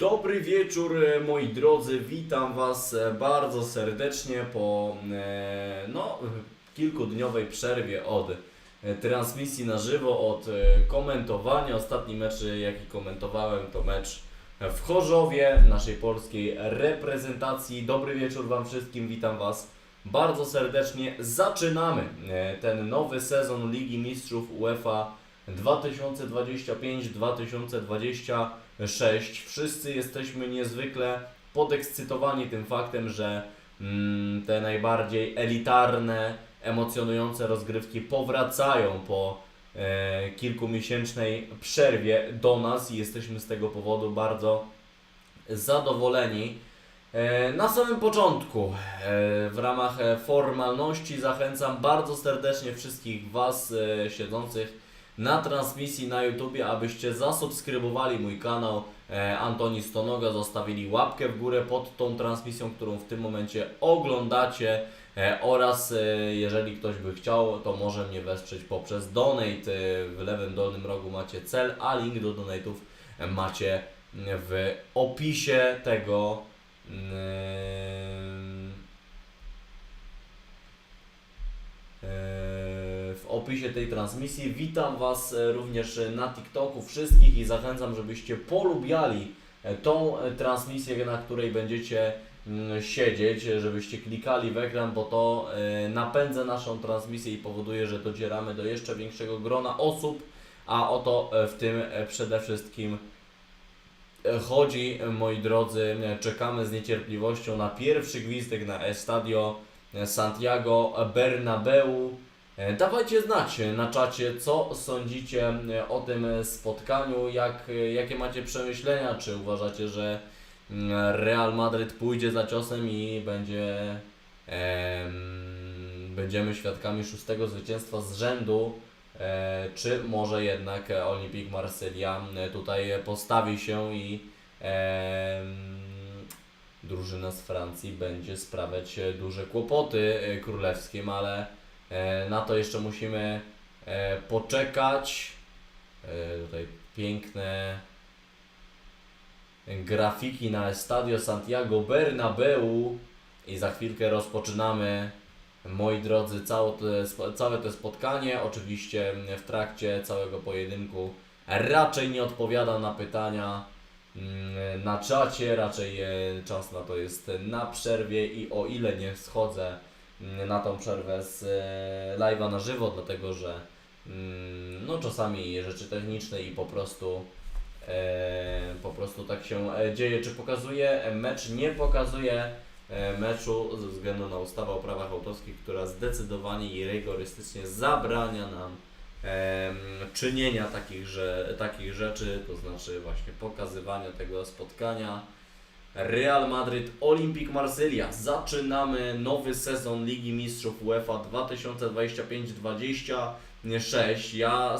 Dobry wieczór e, moi drodzy, witam Was e, bardzo serdecznie po e, no, kilkudniowej przerwie od transmisji na żywo, od komentowania. Ostatni mecz jaki komentowałem to mecz w Chorzowie naszej polskiej reprezentacji. Dobry wieczór Wam wszystkim, witam Was bardzo serdecznie. Zaczynamy ten nowy sezon Ligi Mistrzów UEFA 2025-2026. Wszyscy jesteśmy niezwykle podekscytowani tym faktem, że mm, te najbardziej elitarne, emocjonujące rozgrywki powracają po e, kilkumiesięcznej przerwie do nas i jesteśmy z tego powodu bardzo zadowoleni. E, Na samym początku, e, w ramach e, formalności, zachęcam bardzo serdecznie wszystkich Was e, siedzących na transmisji na YouTubie, abyście zasubskrybowali mój kanał e, Antoni Stonoga, zostawili łapkę w górę pod tą transmisją, którą w tym momencie oglądacie e, oraz e, jeżeli ktoś by chciał, to może mnie wesprzeć poprzez donate. W lewym dolnym rogu macie cel, a link do donate'ów macie w opisie tego w opisie tej transmisji. Witam Was e, również e, na TikToku wszystkich i zachęcam, żebyście polubiali e, tą transmisję, na której będziecie mm, siedzieć, żebyście klikali w ekran, bo to napędza naszą transmisję i powoduje, że docieramy do jeszcze większego grona osób, a o to w tym przede wszystkim chodzi, moi drodzy. Czekamy z niecierpliwością na pierwszy gwizdek na Estadio Santiago Bernabeu. E, Dawajcie znać na czacie, co sądzicie e, o tym spotkaniu, jak, e, jakie macie przemyślenia, czy uważacie, że mm, Real Madryt pójdzie za ciosem i będzie, em, będziemy świadkami szóstego zwycięstwa z rzędu, e, czy może jednak Olympique Marsylia tutaj postawi się i drużyna z Francji będzie sprawiać duże kłopoty królewskim, ale na to jeszcze musimy e, poczekać. E, Tutaj piękne grafiki na Estadio Santiago Bernabeu i za chwilkę rozpoczynamy moi drodzy całe całe to spotkanie. Oczywiście w trakcie całego pojedynku raczej nie odpowiada na pytania mm, na czacie, raczej e, czas na to jest na przerwie i o ile nie schodzę na tą przerwę z e, live'a na żywo, dlatego że mm, no czasami rzeczy techniczne i po prostu e, po prostu tak się e, dzieje, czy pokazuje mecz, nie pokazuje meczu ze względu na ustawę o prawach autorskich, która zdecydowanie i rygorystycznie zabrania nam czynienia takich, że, takich rzeczy, to znaczy właśnie pokazywania tego spotkania. Real Madryt, Olympique Marsylia. Zaczynamy nowy sezon Ligi Mistrzów UEFA 2025-26. Ja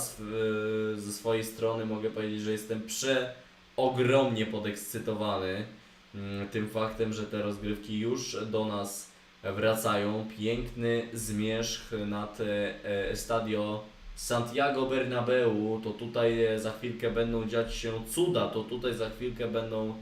ze swojej strony mogę powiedzieć, że jestem przeogromnie podekscytowany mm, tym faktem, że te rozgrywki już do nas wracają. Piękny zmierzch nad e, e, stadio Santiago Bernabeu. To tutaj e, za chwilkę będą dziać się cuda. To tutaj za chwilkę będą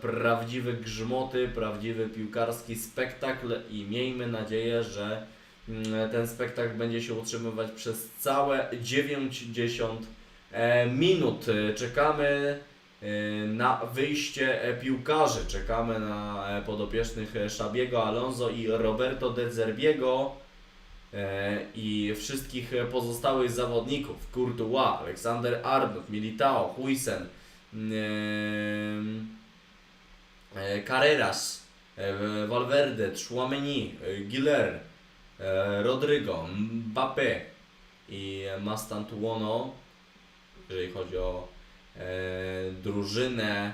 prawdziwe grzmoty, prawdziwy piłkarski spektakl i miejmy nadzieję, że mm, ten spektakl będzie się utrzymywać przez całe 90 e, minut. Czekamy e, na wyjście e, piłkarzy, czekamy na podopiecznych Szabiego, Alonso i Roberto De Zerbiego i wszystkich pozostałych zawodników, Courtois, Aleksander Arnold, Militao, Huisen, e, Carreras, e, Valverde, Chouameni, e, Giler, e, Rodrygo, Mbappé i Mastantuono, jeżeli chodzi o e, drużynę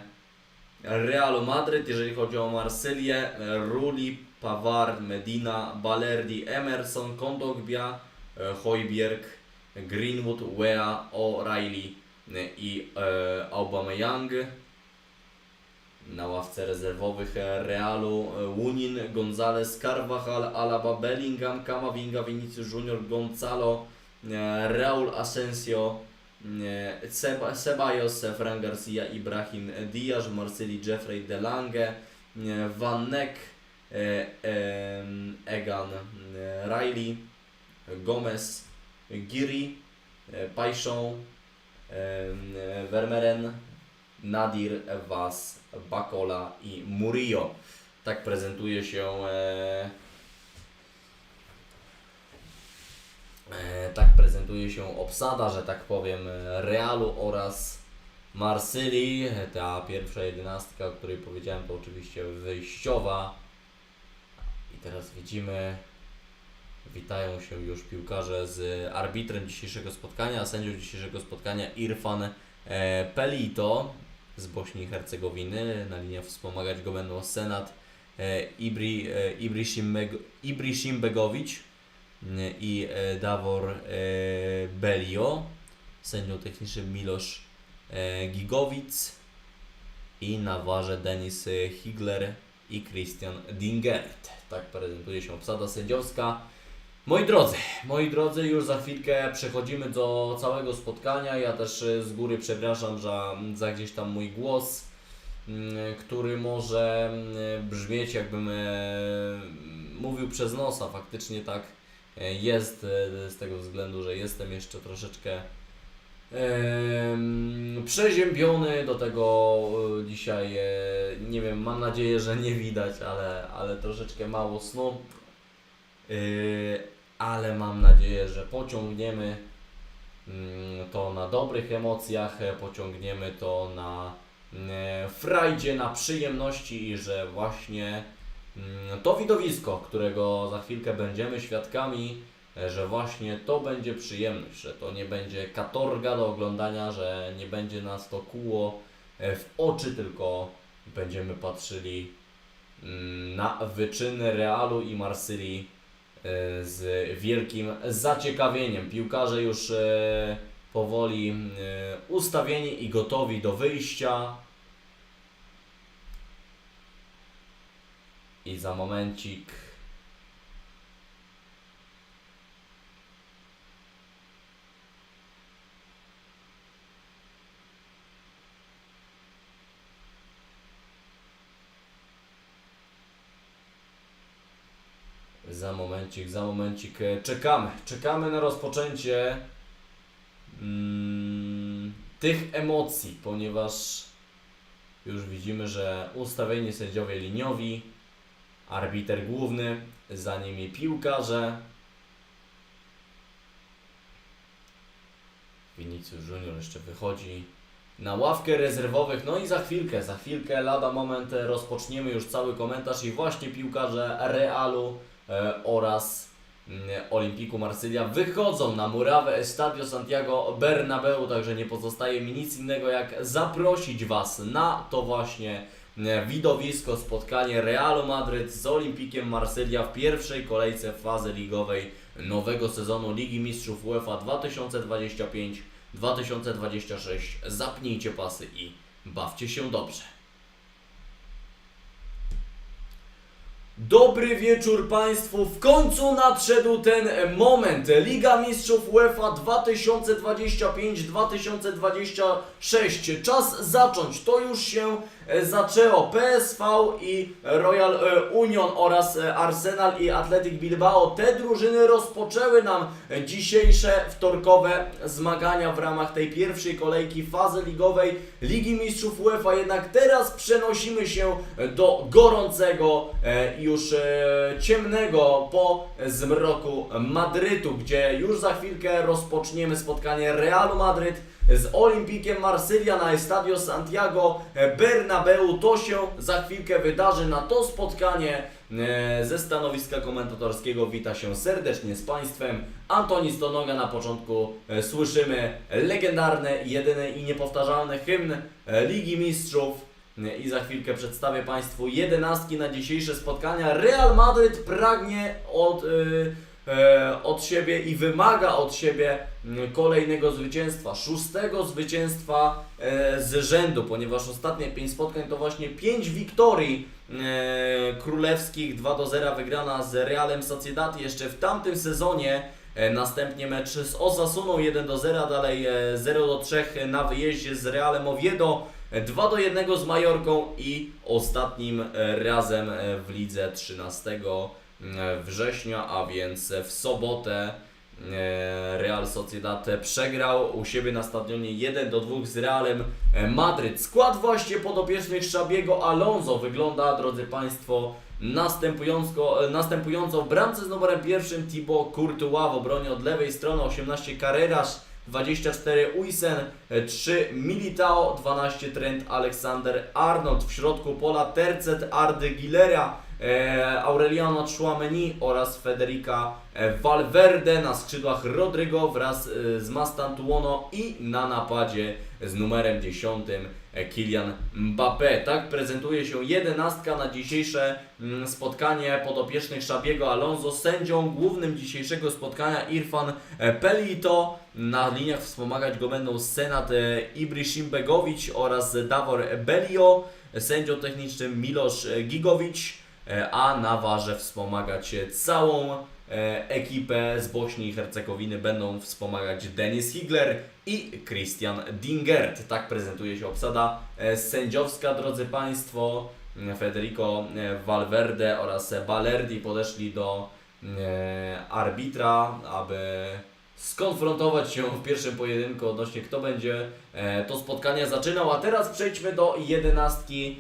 Realu Madryt, jeżeli chodzi o Marsylię, e, Rulli, Pavard, Medina, Balerdi, Emerson, Kondogbia, e, Hojbjerg, Greenwood, Wea, O'Reilly e, i e, Aubameyang. Na ławce rezerwowych e, Realu e, Łunin, Gonzalez, Carvajal, Alaba, Bellingham, Camavinga, Vinicius Junior, Gonzalo, e, Raul Asensio, e, Ceballos, Fran Garcia, Ibrahim Diaz, w Marsylii Jeffrey Delange, e, Van Neck, e, Egan e, Riley, Gomez, Giri, e, Pajszą, e, Vermeeren, Nadir, Was, Bakola i Murillo. Tak prezentuje się e, e, tak prezentuje się obsada, że tak powiem, Realu oraz Marsylii. Ta pierwsza jedenastka, o której powiedziałem, to oczywiście wyjściowa. I teraz widzimy, witają się już piłkarze z arbitrem dzisiejszego spotkania, sędzią dzisiejszego spotkania Irfan e, Pelito z Bośni i Hercegowiny. Na liniach wspomagać go będą Senat e, Ibri, e, Ibrishimbegowicz e, i Davor Belio. Sędzią technicznym Milosz Gigowic i na warze Denis Higler i Christian Dingert. Tak prezentuje się obsada sędziowska. Moi drodzy, moi drodzy, już za chwilkę przechodzimy do całego spotkania. Ja też e, z góry przepraszam za, za gdzieś tam mój głos, mm, który może mm, brzmieć jakbym e, mówił przez nosa. Faktycznie tak e, jest e, z tego względu, że jestem jeszcze troszeczkę em, przeziębiony. Do tego dzisiaj, nie wiem, mam nadzieję, że nie widać, ale, ale troszeczkę mało snu. Ale mam nadzieję, że pociągniemy mm, to na dobrych emocjach, e, pociągniemy to na e, frajdzie, na przyjemności i że właśnie mm, to widowisko, którego za chwilkę będziemy świadkami, e, że właśnie to będzie przyjemność, że to nie będzie katorga do oglądania, że nie będzie nas to kuło e, w oczy, tylko będziemy patrzyli mm, na wyczyny Realu i Marsylii z wielkim zaciekawieniem. Piłkarze już e, powoli e, ustawieni i gotowi do wyjścia. I za momencik Za momencik, za momencik e, czekamy. Czekamy na rozpoczęcie mm, tych emocji, ponieważ już widzimy, że ustawieni sędziowie liniowi, arbiter główny, za nimi piłkarze. Vinicius Junior jeszcze wychodzi na ławkę rezerwowych. No i za chwilkę, za chwilkę, lada moment e, rozpoczniemy już cały komentarz i właśnie piłkarze Realu oraz mm, Olimpiku Marsylia wychodzą na murawę Estadio Santiago Bernabeu, także nie pozostaje mi nic innego jak zaprosić Was na to właśnie e, widowisko, spotkanie Realu Madryt z Olimpikiem Marsylia w pierwszej kolejce fazy ligowej nowego sezonu Ligi Mistrzów UEFA 2025-2026. Zapnijcie pasy i bawcie się dobrze. Dobry wieczór Państwu. W końcu nadszedł ten moment. Liga Mistrzów UEFA 2025-2026. Czas zacząć. To już się zaczęło. PSV i Royal e, Union oraz e, Arsenal i Athletic Bilbao. Te drużyny rozpoczęły nam dzisiejsze wtorkowe zmagania w ramach tej pierwszej kolejki fazy ligowej Ligi Mistrzów UEFA. Jednak teraz przenosimy się do gorącego e, już e, ciemnego po zmroku Madrytu, gdzie już za chwilkę rozpoczniemy spotkanie Realu Madryt z Olimpikiem Marsylia na Estadio Santiago Bernabeu. To się za chwilkę wydarzy. Na to spotkanie e, ze stanowiska komentatorskiego wita się serdecznie z Państwem Antoni Stonoga. Na początku e, słyszymy legendarny, jedyny i niepowtarzalny hymn e, Ligi Mistrzów. I za chwilkę przedstawię Państwu jedenastki na dzisiejsze spotkania. Real Madryt pragnie od, y, e, od siebie i wymaga od siebie kolejnego zwycięstwa, szóstego zwycięstwa e, z rzędu, ponieważ ostatnie pięć spotkań to właśnie pięć wiktorii e, królewskich, 2 do 0 wygrana z Realem Sociedad. Jeszcze w tamtym sezonie E, Następnie mecz z Osasuną 1 do 0, dalej e, 0 do 3 na wyjeździe z Realem Oviedo, e, 2 do 1 z Majorką i ostatnim e, razem e, w lidze 13 e, września, a więc w sobotę e, Real Sociedad przegrał u siebie na stadionie 1 do 2 z Realem Madryt. Skład właśnie podopiecznych Szabiego Alonso wygląda, drodzy Państwo, następująco, następująco w bramce z numerem pierwszym Thibaut Courtois w obronie od lewej strony 18 Carreras, 24 Uysen, e, 3 Militao, 12 Trent Alexander Arnold w środku pola Tercet Arde Gilera, Aureliano Chouameni oraz Federica e, Valverde na skrzydłach Rodrygo wraz e, z Mastantuono i na napadzie z numerem 10 e, Kylian Mbappé. Tak prezentuje się jedenastka na dzisiejsze mm, spotkanie podopiecznych Szabiego Alonso. Sędzią głównym dzisiejszego spotkania Irfan e, Pelito. Na liniach wspomagać go będą Senat e, Ibrishim Begovic oraz Davor Belio. Sędzią technicznym Milosz e, Gigowicz, e, a na warze wspomagać e, całą e, ekipę z Bośni i Hercegowiny będą wspomagać Denis Higler i Christian Dingert. Tak prezentuje się obsada e, sędziowska, drodzy Państwo. Federico e, Valverde oraz Balerdi podeszli do e, arbitra, aby skonfrontować się w pierwszym pojedynku odnośnie kto będzie e, to spotkanie zaczynał. A teraz przejdźmy do jedenastki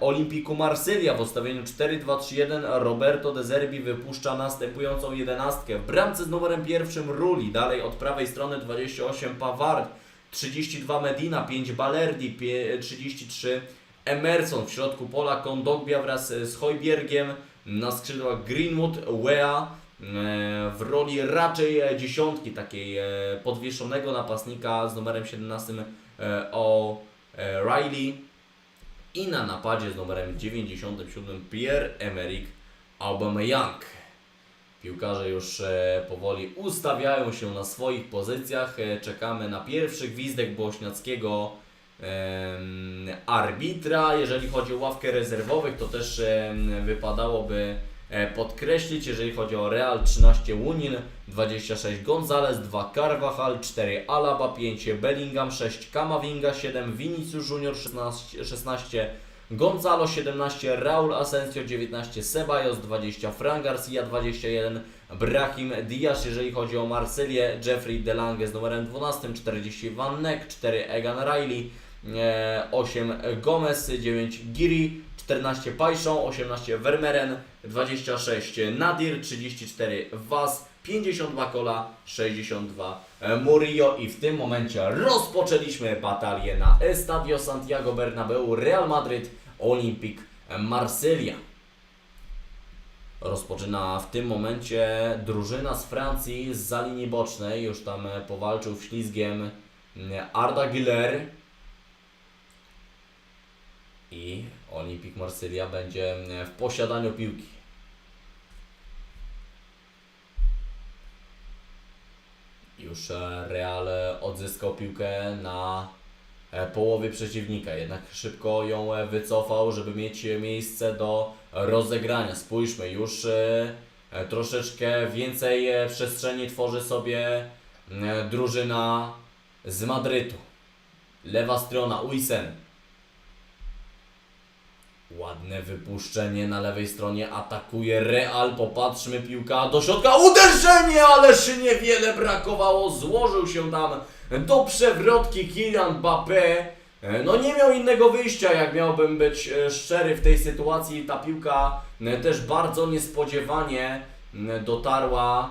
Olimpiku Marsylia w ustawieniu 4-2-3-1 Roberto De Zerbi wypuszcza następującą jedenastkę. W bramce z numerem pierwszym Ruli, dalej od prawej strony 28 Pavard, 32 Medina, 5 Balerdi, pie- 33 Emerson, w środku pola Kondogbia wraz z Hojbiergiem, na skrzydłach Greenwood, Wea, w roli raczej dziesiątki, takiej e, podwieszonego napastnika z numerem 17 e, o e, Riley i na napadzie z numerem 97 Pierre-Emerick Aubameyang. Piłkarze już e, powoli ustawiają się na swoich pozycjach. E, czekamy na pierwszy gwizdek bośniackiego arbitra. Jeżeli chodzi o ławkę rezerwowych, to też wypadałoby podkreślić, jeżeli chodzi o Real 13 Łunin, 26 Gonzalez, 2 Carvajal, 4 Alaba, 5 Bellingham, 6 Kamavinga, 7 Vinicius Junior, 16, 16 Gonzalo, 17 Raul Asensio, 19 Ceballos, 20 Fran Garcia, 21 Brahim Diaz, jeżeli chodzi o Marsylię, Jeffrey Delange z numerem 12, 40 Van Neck, 4 Egan Riley, e, 8 Gomez, 9 Giri, 14 Pajszą, 18 Vermeeren, 26 Nadir, 34 Was, 52 Kola, 62 Murillo i w tym momencie rozpoczęliśmy batalię na Estadio Santiago Bernabeu Real Madrid Olympic Marsylia. Rozpoczyna w tym momencie drużyna z Francji z linii bocznej. Już tam e, powalczył ślizgiem mm, Arda Güler. I Olympic Marsylia będzie mm, w posiadaniu piłki. Już e, Real e, odzyskał piłkę na e, połowie przeciwnika, jednak szybko ją e, wycofał, żeby mieć e, miejsce do rozegrania. Spójrzmy, już e, e, troszeczkę więcej e, przestrzeni tworzy sobie e, drużyna z Madrytu. Lewa strona, Uysen. Ładne wypuszczenie na lewej stronie, atakuje Real, popatrzmy, piłka do środka, uderzenie, ależ niewiele brakowało, złożył się tam do przewrotki Kylian Mbappé. E, No nie miał innego wyjścia, jak miałbym być e, szczery w tej sytuacji. Ta piłka e, też bardzo niespodziewanie m, dotarła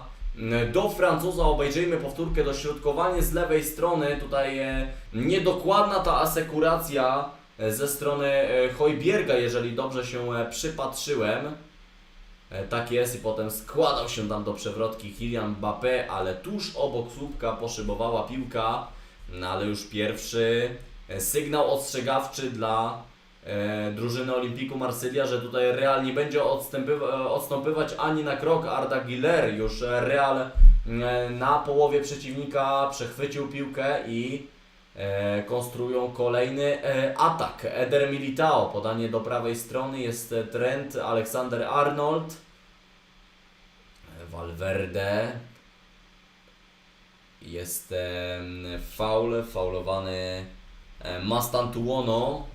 do Francuza. Obejrzyjmy powtórkę, dośrodkowanie z lewej strony. Tutaj e, niedokładna ta asekuracja e, ze strony e, Hojbierga, jeżeli dobrze się e, przypatrzyłem. E, Tak jest i potem składał się tam do przewrotki Kylian Mbappé, ale tuż obok słupka poszybowała piłka, no ale już pierwszy e, sygnał ostrzegawczy dla e, drużyny Olimpiku Marsylia, że tutaj Real nie będzie e, odstępywać ani na krok Arda Güler, już e, Real e, na połowie przeciwnika przechwycił piłkę i e, konstruują kolejny e, atak. Eder Militao, podanie do prawej strony jest e, Trent Alexander Arnold. Valverde. Jest faul, faulowany Mastantuono.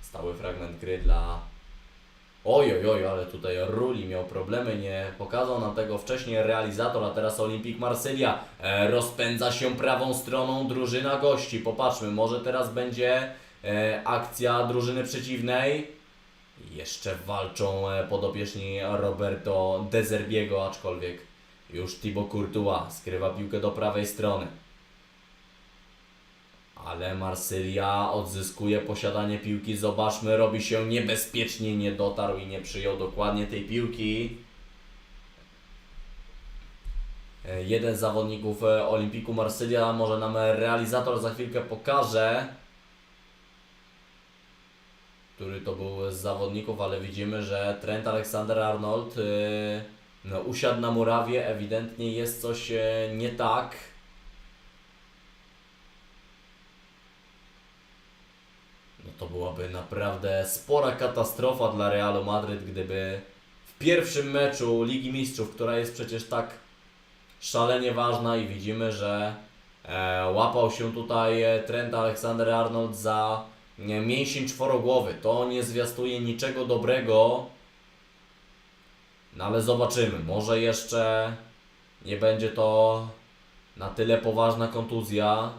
Stały fragment gry dla Oj, oj, oj, ale tutaj Ruli miał problemy, nie pokazał nam tego wcześniej realizator, a teraz Olympique Marsylia e, rozpędza się prawą stroną drużyna gości. Popatrzmy, może teraz będzie e, akcja drużyny przeciwnej. Jeszcze walczą e, podopieczni Roberto Dezerbiego, aczkolwiek już Thibaut Courtois skrywa piłkę do prawej strony. Ale Marsylia odzyskuje posiadanie piłki. Zobaczmy, robi się niebezpiecznie, nie dotarł i nie przyjął dokładnie tej piłki. E, Jeden z zawodników e, Olimpiku Marsylia, może nam realizator za chwilkę pokaże, który to był z zawodników, ale widzimy, że Trent Alexander-Arnold yy, no, usiadł na murawie, ewidentnie jest coś e, nie tak. No to byłaby naprawdę spora katastrofa dla Realu Madryt, gdyby w pierwszym meczu Ligi Mistrzów, która jest przecież tak szalenie ważna i widzimy, że e, łapał się tutaj e, Trent Alexander-Arnold za mięsień czworogłowy. To nie zwiastuje niczego dobrego. No ale zobaczymy. Może jeszcze nie będzie to na tyle poważna kontuzja.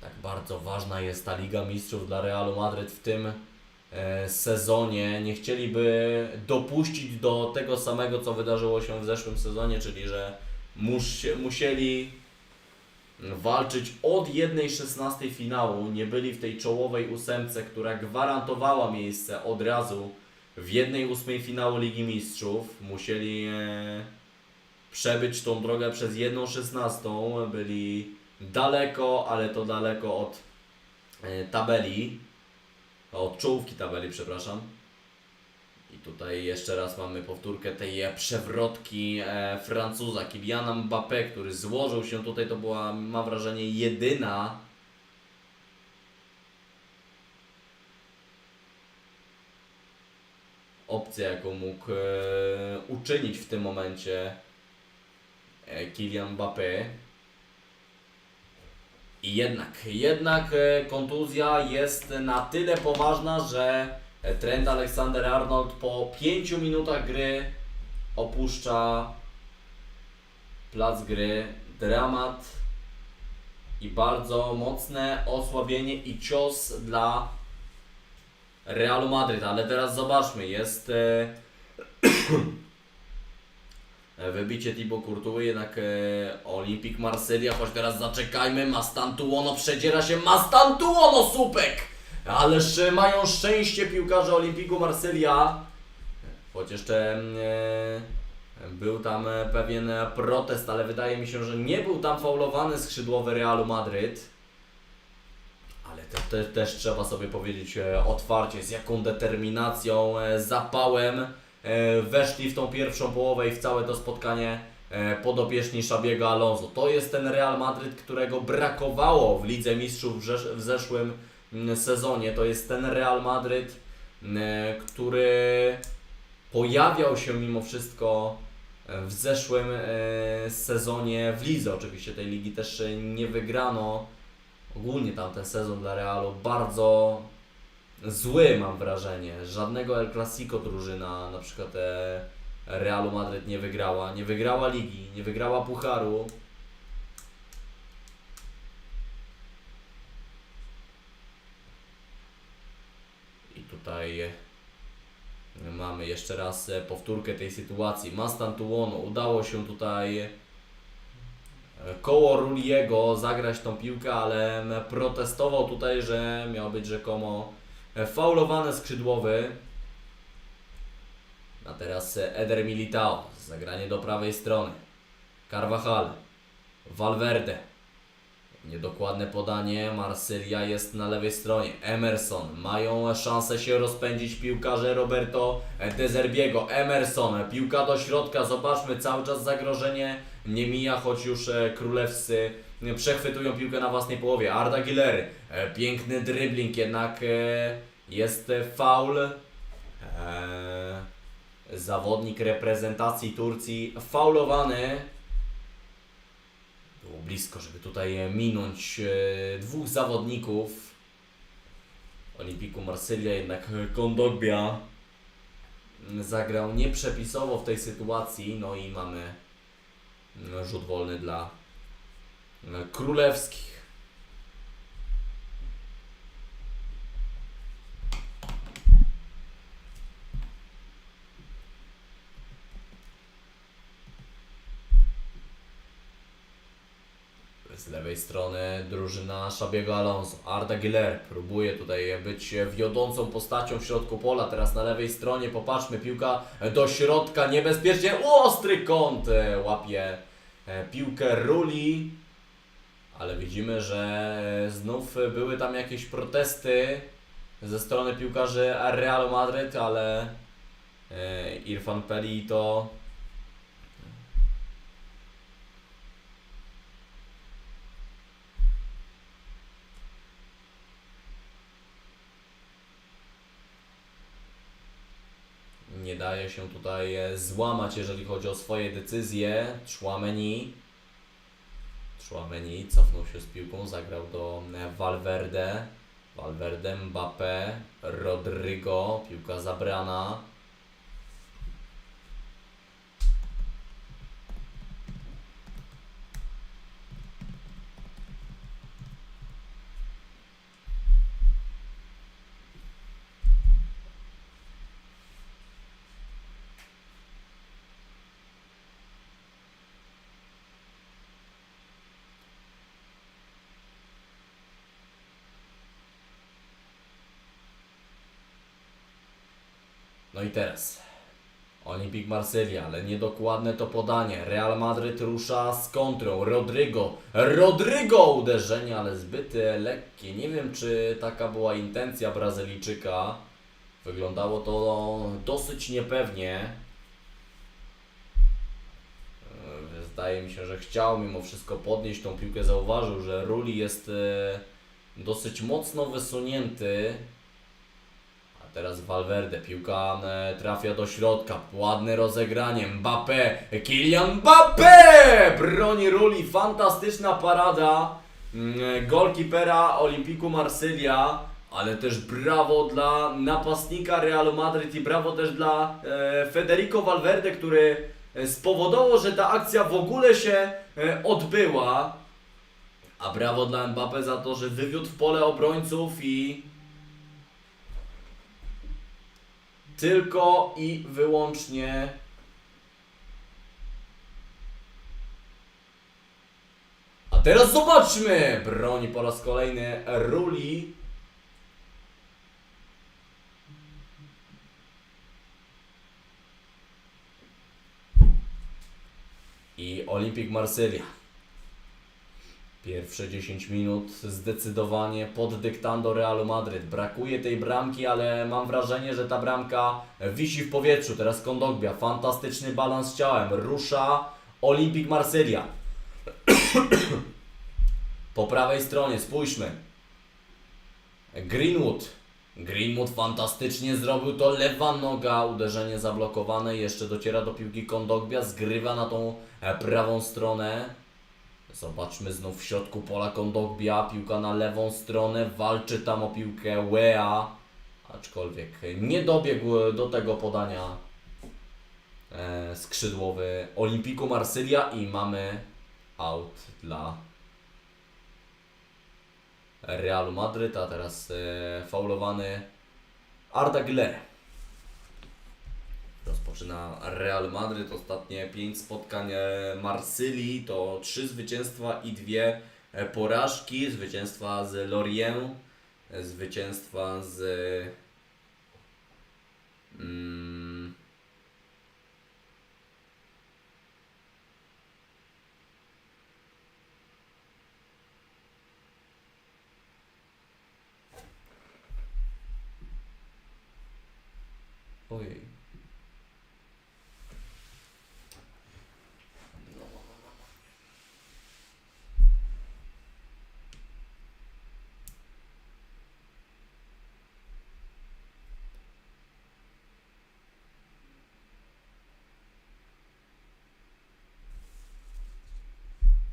Tak bardzo ważna jest ta Liga Mistrzów dla Realu Madryt w tym e, sezonie. Nie chcieliby dopuścić do tego samego, co wydarzyło się w zeszłym sezonie, czyli że mus, musieli walczyć od 1.16 finału. Nie byli w tej czołowej ósemce, która gwarantowała miejsce od razu w 1.8 finału Ligi Mistrzów. Musieli e, przebyć tą drogę przez 1.16. Byli daleko, ale to daleko od e, tabeli. Od czołówki tabeli, przepraszam. I tutaj jeszcze raz mamy powtórkę tej przewrotki e, Francuza, Kyliana Mbappé, który złożył się tutaj, to była, mam wrażenie, jedyna opcja, jaką mógł e, uczynić w tym momencie Kylian Mbappé. I jednak, jednak e, kontuzja jest na tyle poważna, że e, Trent Alexander-Arnold po 5 minutach gry opuszcza plac gry. Dramat i bardzo mocne osłabienie i cios dla Realu Madryt. Ale teraz zobaczmy, jest e, Wybicie Thibaut Courtois, jednak e, Olimpik Marsylia, choć teraz zaczekajmy, Mastantuono przedziera się, Mastantuono słupek! Ależ e, mają szczęście piłkarze Olimpiku Marsylia, choć jeszcze e, był tam e, pewien e, protest, ale wydaje mi się, że nie był tam faulowany skrzydłowy Realu Madryt. Ale te, te, też trzeba sobie powiedzieć e, otwarcie, z jaką determinacją, e, zapałem e, weszli w tą pierwszą połowę i w całe to spotkanie e, podopieczni Szabiego Alonso. To jest ten Real Madryt, którego brakowało w Lidze Mistrzów w, zeszłym mm, sezonie. To jest ten Real Madryt, mm, który pojawiał się mimo wszystko e, w zeszłym e, sezonie w lidze. Oczywiście tej ligi też e, nie wygrano. Ogólnie tamten sezon dla Realu bardzo zły mam wrażenie. Żadnego El Clasico drużyna, na przykład e, Realu Madryt nie wygrała. Nie wygrała ligi, nie wygrała pucharu. I tutaj mamy jeszcze raz e, powtórkę tej sytuacji. Mastantuono udało się tutaj e, koło Ruliego zagrać tą piłkę, ale protestował tutaj, że miał być rzekomo faulowany skrzydłowy. A teraz e, Eder Militao, zagranie do prawej strony. Carvajal, Valverde. Niedokładne podanie, Marsylia jest na lewej stronie. Emerson, mają szansę się rozpędzić piłkarze Roberto De Zerbiego. Emerson, piłka do środka, zobaczmy, cały czas zagrożenie nie mija, choć już e, królewscy e, przechwytują piłkę na własnej połowie. Arda Giler, e, piękny dribbling, jednak e, jest e, faul. E, zawodnik reprezentacji Turcji faulowany. Było blisko, żeby tutaj minąć e, dwóch zawodników. Olimpiku Marsylia, jednak Kondogbia zagrał nieprzepisowo w tej sytuacji. No i mamy rzut wolny dla królewskich. Z lewej strony drużyna Szabiego Alonso. Arda Güler próbuje tutaj być wiodącą postacią w środku pola. Teraz na lewej stronie popatrzmy, piłka do środka, niebezpiecznie. Ostry kąt e, łapie e, piłkę Ruli. Ale widzimy, że znów były tam jakieś protesty ze strony piłkarzy Realu Madryt, ale e, Irfan Peli to nie daje się tutaj e, złamać, jeżeli chodzi o swoje decyzje. Chouameni. Chouameni cofnął się z piłką, zagrał do e, Valverde. Valverde, Mbappé, Rodrygo, piłka zabrana. I teraz Olimpik Marsylia, ale niedokładne to podanie. Real Madryt rusza z kontrą. Rodrygo, Rodrygo uderzenie, ale zbyt e, lekkie. Nie wiem, czy taka była intencja Brazylijczyka. Wyglądało to dosyć niepewnie. E, Zdaje mi się, że chciał mimo wszystko podnieść tą piłkę. Zauważył, że Ruli jest e, dosyć mocno wysunięty. Teraz Valverde, piłka e, trafia do środka, ładne rozegranie, Mbappé, Kylian Mbappé! Broni Ruli, fantastyczna parada mm, golkipera Olimpiku Marsylia, ale też brawo dla napastnika Realu Madryt i brawo też dla e, Federico Valverde, który e, spowodował, że ta akcja w ogóle się e, odbyła. A brawo dla Mbappé za to, że wywiódł w pole obrońców i tylko i wyłącznie A teraz zobaczmy! Broni po raz kolejny Ruli. I Olimpik Marsylia. Pierwsze 10 minut zdecydowanie pod dyktando Realu Madryt. Brakuje tej bramki, ale mam wrażenie, że ta bramka wisi w powietrzu. Teraz Kondogbia, fantastyczny balans ciałem. Rusza Olimpik Marsylia. po prawej stronie, spójrzmy. Greenwood. Greenwood fantastycznie zrobił to. Lewa noga, uderzenie zablokowane. Jeszcze dociera do piłki Kondogbia. Zgrywa na tą prawą stronę. Zobaczmy znów w środku pola Kondogbia, piłka na lewą stronę, walczy tam o piłkę Wea, aczkolwiek nie dobiegł do tego podania e, skrzydłowy Olimpiku Marsylia i mamy out dla Realu Madryt, a teraz e, faulowany Arda Güler. Rozpoczyna Real Madryt. Ostatnie 5 spotkań e, Marsylii to 3 zwycięstwa i 2 porażki. Zwycięstwa z Lorient, e, zwycięstwa z. Mm,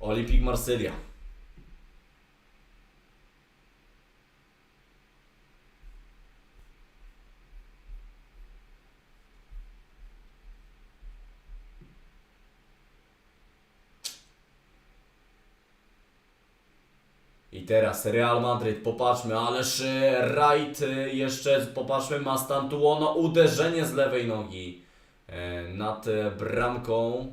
Olympique Marsylia. I teraz Real Madryt, popatrzmy, ależ Wright y, jeszcze, popatrzmy, ma Stantuono uderzenie z lewej nogi e, nad e, bramką.